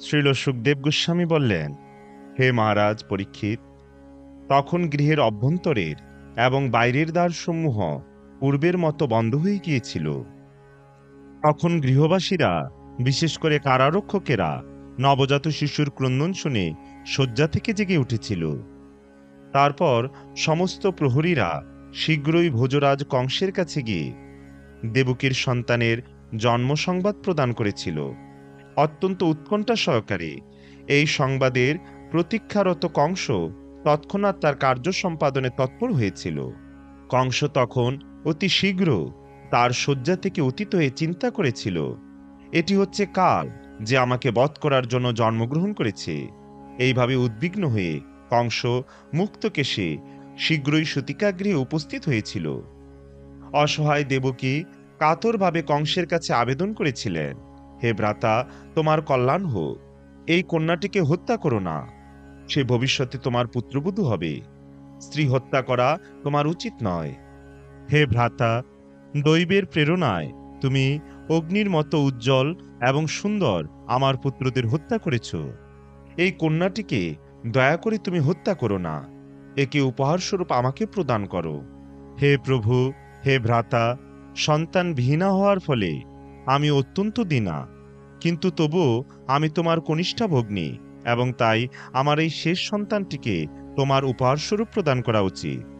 শ্রীল সুখদেব গোস্বামী বললেন, হে মহারাজ পরীক্ষিত, তখন গৃহের অভ্যন্তরের এবং বাইরের দ্বারসমূহ পূর্বের মতো বন্ধ হয়ে গিয়েছিল। তখন গৃহবাসীরা, বিশেষ করে কারারক্ষকেরা, নবজাত শিশুর ক্রন্দন শুনে শয্যা থেকে জেগে উঠেছিল। তারপর সমস্ত প্রহরীরা শীঘ্রই ভোজরাজ কংসের কাছে গিয়ে দেবকীর সন্তানের জন্ম সংবাদ প্রদান করেছিল। অত্যন্ত উৎকণ্ঠা সহকারে। এই সংবাদের প্রতীক্ষারত কংস তৎক্ষণাৎ তার কার্য সম্পাদনে তৎপর হয়েছিল। কংস তখন অতি শীঘ্র তার শয্যা থেকে অতীত হয়ে চিন্তা করেছিল, এটি হচ্ছে কাল যে আমাকে বধ করার জন্য জন্মগ্রহণ করেছে। এইভাবে উদ্বিগ্ন হয়ে কংস মুক্তকেশে শীঘ্রই সতিকাগৃহে উপস্থিত হয়েছিল। অসহায় দেবকী কাতরভাবে কংসের কাছে আবেদন করেছিলেন। হে ভ্রাতা, তোমার কল্যাণ হোক। এই কন্যাটিকে হত্যা করো না। সে ভবিষ্যতে তোমার পুত্রবধূ হবে। স্ত্রী হত্যা করা তোমার উচিত নয়। হে ভ্রাতা, দৈবের প্রেরণায় তুমি অগ্নির মতো উজ্জ্বল এবং সুন্দর আমার পুত্রদের হত্যা করেছ। এই কন্যাটিকে দয়া করে তুমি হত্যা করো না। একে উপহারস্বরূপ আমাকে প্রদান করো। হে প্রভু, হে ভ্রাতা সন্তান বিহীনা হওয়ার ফলে আমি অত্যন্ত দীনা। কিন্তু তবু আমি তোমার কনিষ্ঠা ভগ্নী, এবং তাই আমার এই শেষ সন্তানটিকে তোমার উপহারস্বরূপ প্রদান করা উচিত।